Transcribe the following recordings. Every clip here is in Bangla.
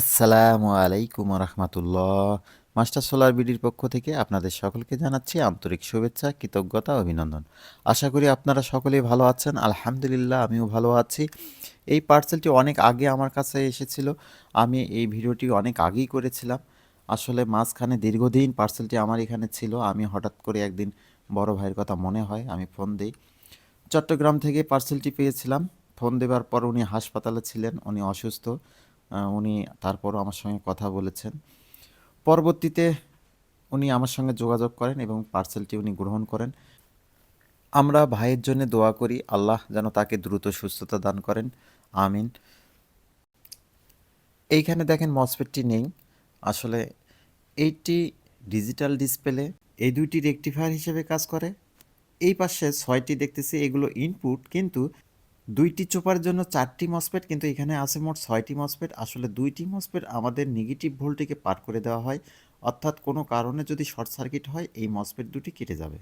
আসসালামু আলাইকুম রহমতুল্লাহ মাস্টার সোলার বিডির পক্ষ থেকে আপনাদের সকলকে জানাচ্ছি আন্তরিক শুভেচ্ছা, কৃতজ্ঞতা, অভিনন্দন। আশা করি আপনারা সকলেই ভালো আছেন। আলহামদুলিল্লাহ, আমিও ভালো আছি। এই পার্সেলটি অনেক আগে আমার কাছে এসেছিল। আমি এই ভিডিওটি অনেক আগেই করেছিলাম। আসলে মাঝখানে দীর্ঘদিন পার্সেলটি আমার এখানে ছিল। আমি হঠাৎ করে একদিন বড় ভাইয়ের কথা মনে হয়, আমি ফোন দিই। চট্টগ্রাম থেকে পার্সেলটি পেয়েছিলাম। ফোন দেওয়ার পর উনি হাসপাতালে ছিলেন, উনি অসুস্থ। উনি তারপরও আমার সঙ্গে কথা বলেছেন। পরবর্তীতে উনি আমার সঙ্গে যোগাযোগ করেন এবং পার্সেলটি উনি গ্রহণ করেন। আমরা ভাইয়ের জন্য দোয়া করি, আল্লাহ যেন তাকে দ্রুত সুস্থতা দান করেন। আমিন। এইখানে দেখেন মসফেটটি নেই। আসলে এইটি ডিজিটাল ডিসপ্লে, এই দুইটি রেকটিফায়ার হিসেবে কাজ করে। এই পাশে ছয়টি দেখতেছি, এগুলো ইনপুট কিন্তু দুইটি চোপার জন্য চারটি মসপেট কিন্তু এখানে আছে মোট ছয়টি মসপেট আসলে দুইটি মসপেট আমাদের নেগেটিভ ভোল্টেজকে পার করে দেওয়া হয়। অর্থাৎ কোনো কারণে যদি শর্ট সার্কিট হয়, এই মসপেট দুটি কেটে যাবে।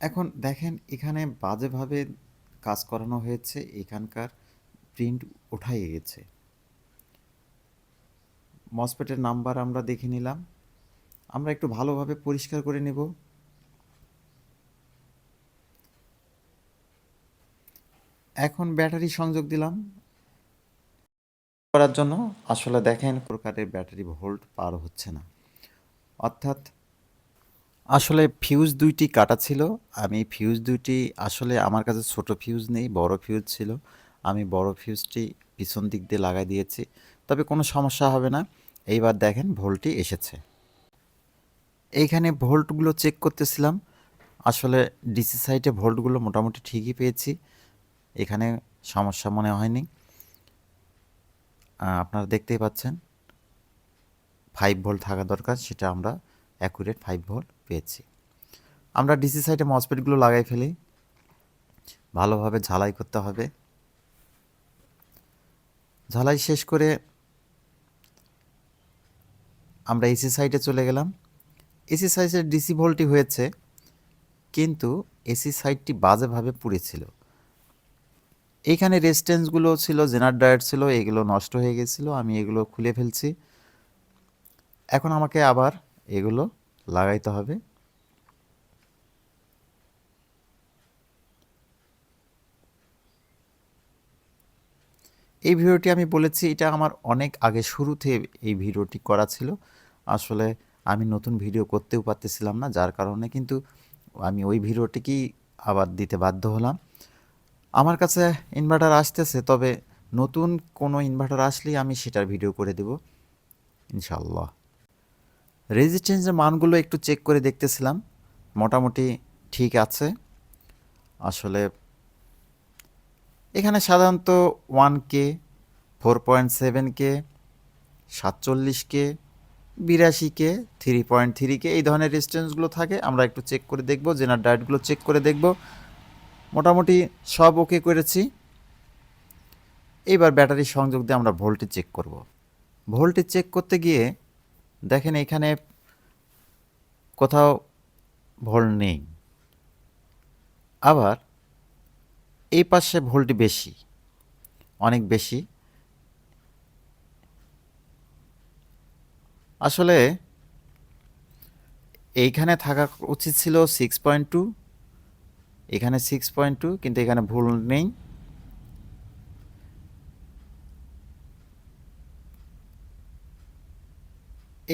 এখন দেখেন, এখানে বাজেভাবে কাজ করানো হয়েছে। এখানকার প্রিন্ট ওঠাই গেছে। মসপেটের নাম্বার আমরা দেখে নিলাম। আমরা একটু ভালোভাবে পরিষ্কার করে নেব। এখন ব্যাটারি সংযোগ দিলাম। করার জন্য আসলে দেখেন প্রকারের ব্যাটারি ভোল্ট পার হচ্ছে না। অর্থাৎ আসলে ফিউজ দুইটি কাটা ছিল। আমি ফিউজ দুইটি আসলে আমার কাছে ছোট ফিউজ নেই, বড় ফিউজ ছিল। আমি বড় ফিউজটি পিছন দিক দিয়ে লাগাই দিয়েছি। তবে কোনো সমস্যা হবে না। এইবার দেখেন ভোল্টটি এসেছে। এইখানে ভোল্টগুলো চেক করতেছিলাম। আসলে ডিসি সাইটে ভোল্টগুলো মোটামুটি ঠিকই পেয়েছি। এখানে সমস্যা মনে হয়নি। আপনারা দেখতেই পাচ্ছেন ফাইভ ভোল্ট থাকা দরকার, সেটা আমরা অ্যাকুরেট ফাইভ ভোল্ট পেয়েছি। আমরা ডিসি সাইডে মসপেটগুলো লাগাই ফেলি। ভালোভাবে ঝালাই করতে হবে। ঝালাই শেষ করে আমরা এসি সাইটে চলে গেলাম। এসি সাইটের ডিসি ভোল্টটি হয়েছে, কিন্তু এসি সাইডটি বাজেভাবে পুড়েছিল। এইখানে রেজিস্ট্যান্সগুলো ছিল জেনার ডায়েট ছিল, এগুলো নষ্ট হয়ে গেছিল, আমি এগুলো খুলে ফেলছি। এখন আমাকে আবার এগুলো লাগাইতে হবে। এই ভিডিওটি আমি বলেছি, এটা আমার অনেক আগে শুরুতে এই ভিডিওটি করা ছিল। আসলে আমি নতুন ভিডিও করতেও পারতেছিলাম না, যার কারণে কিন্তু আমি ওই ভিডিওটিকেই আবার দিতে বাধ্য হলাম। আমার কাছে ইনভার্টার আসতেছে, তবে নতুন কোনো ইনভার্টার আসলেই আমি সেটার ভিডিও করে দেব ইনশাল্লাহ রেজিস্ট্যান্সের মানগুলো একটু চেক করে দেখতেছিলাম, মোটামুটি ঠিক আছে। আসলে এখানে সাধারণত one K four point seven K সাতচল্লিশ কে বিরাশি K three point three K এই ধরনের রেজিস্ট্যান্সগুলো থাকে, আমরা একটু চেক করে দেখব জেনার ডায়েটগুলো চেক করে দেখব। মোটামুটি সব ওকে করেছি। এইবার ব্যাটারি সংযোগ দিয়ে আমরা ভোল্টেজ চেক করব। ভোল্টেজ চেক করতে গিয়ে দেখেন এখানে কোথাও ভোল্ট নেই। আবার এই পাশে ভোল্ট বেশি, অনেক বেশি। আসলে এইখানে থাকা উচিত ছিল সিক্স পয়েন্ট টু এখানে সিক্স পয়েন্ট টু কিন্তু এখানে ভুল নেই।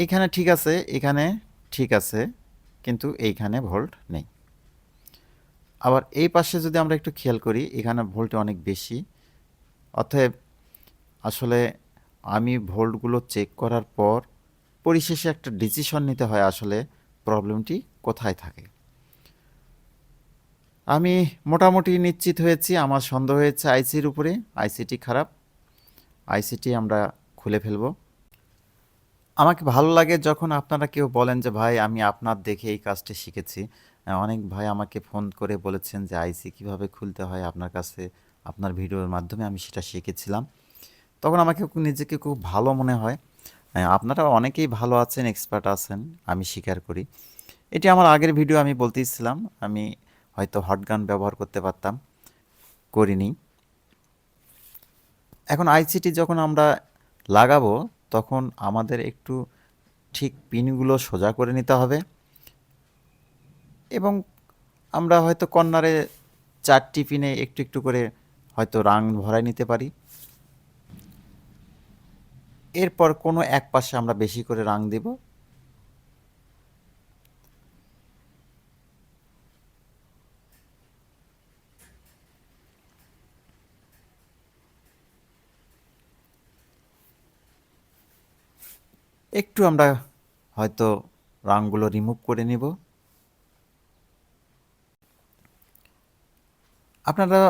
এইখানে ঠিক আছে, এখানে ঠিক আছে, কিন্তু এইখানে ভোল্ট নেই। আবার এই পাশে যদি আমরা একটু খেয়াল করি, এখানে ভোল্ট অনেক বেশি। অতএব আসলে আমি ভোল্টগুলো চেক করার পর, পরিশেষে একটা ডিসিশন নিতে হয় আসলে প্রবলেমটি কোথায় থাকে। আমি মোটামুটি নিশ্চিত হয়েছি, আমার সন্দেহ হয়েছে আইসির উপরে। আইসিটি খারাপ। আইসিটি আমরা খুলে ফেলব। আমাকে ভালো লাগে যখন আপনারা কেউ বলেন যে, ভাই, আমি আপনার দেখে এই কাজটি শিখেছি। অনেক ভাই আমাকে ফোন করে বলেছেন যে, আইসি কীভাবে খুলতে হয়? আপনার কাছে, আপনার ভিডিওর মাধ্যমে আমি সেটা শিখেছিলাম। তখন আমাকে নিজেকে খুব ভালো মনে হয়। আপনারা অনেকেই ভালো আছেন, এক্সপার্ট আছেন, আমি স্বীকার করি। এটি আমার আগের ভিডিও আমি বলতেছিলাম আমি হয়তো হট গান ব্যবহার করতে পারতাম, করিনি। এখন আইসিটি যখন আমরা লাগাবো, তখন আমাদের একটু ঠিক পিনগুলো সোজা করে নিতে হবে এবং আমরা হয়তো কর্নারে চারটি পিনে একটু একটু করে হয়তো রাং ভরাই নিতে পারি। এরপর কোনো এক পাশে আমরা বেশি করে রাং দেব। একটু আমরা হয়তো রাংগুলো রিমুভ করে নিব। আপনারা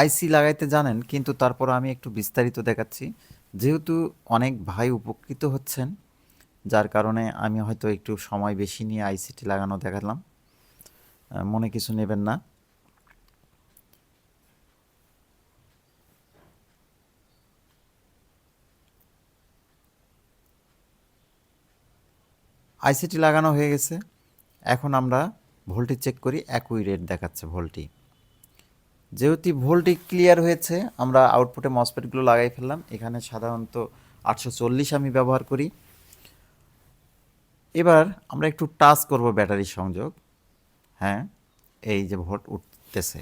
আইসি লাগাইতে জানেন, কিন্তু তারপর আমি একটু বিস্তারিত দেখাচ্ছি। যেহেতু অনেক ভাই উপকৃত হচ্ছেন, যার কারণে আমি হয়তো একটু সময় বেশি নিয়ে আইসিটি লাগানো দেখালাম। মনে কিছু নেবেন না। আইসিটি লাগানো হয়ে গেছে। এখন আমরা ভোল্টেজ চেক করি, একই রেট দেখাচ্ছে ভোল্টি যেহেতু ভোল্টি ক্লিয়ার হয়েছে, আমরা আউটপুটে মসপেটগুলো লাগাই ফেললাম। এখানে সাধারণত আটশো চল্লিশ আমি ব্যবহার করি। এবার আমরা একটু টাচ করব ব্যাটারি সংযোগ। হ্যাঁ এই যে ভোট উঠতেছে।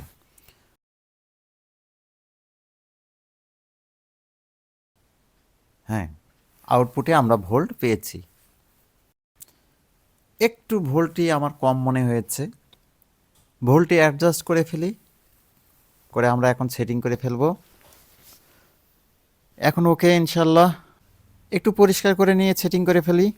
হ্যাঁ আউটপুটে আমরা ভোল্ট পেয়েছি। একটু ভোল্টই আমার কম মনে হয়েছে। ভোল্টে অ্যাডজাস্ট করে ফেলি। করে আমরা এখন সেটিং করে ফেলব। এখন ওকে ইনশাল্লাহ একটু পরিষ্কার করে নিয়ে সেটিং করে ফেলি।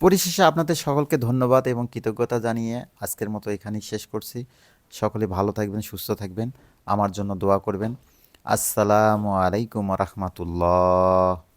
পরিশেষে আপনাদের সকলকে ধন্যবাদ এবং কৃতজ্ঞতা জানিয়ে আজকের মতো এখানেই শেষ করছি। সকলে ভালো থাকবেন, সুস্থ থাকবেন। আমার জন্য দোয়া করবেন। আসসালামু আলাইকুম রহমতুল্লাহ।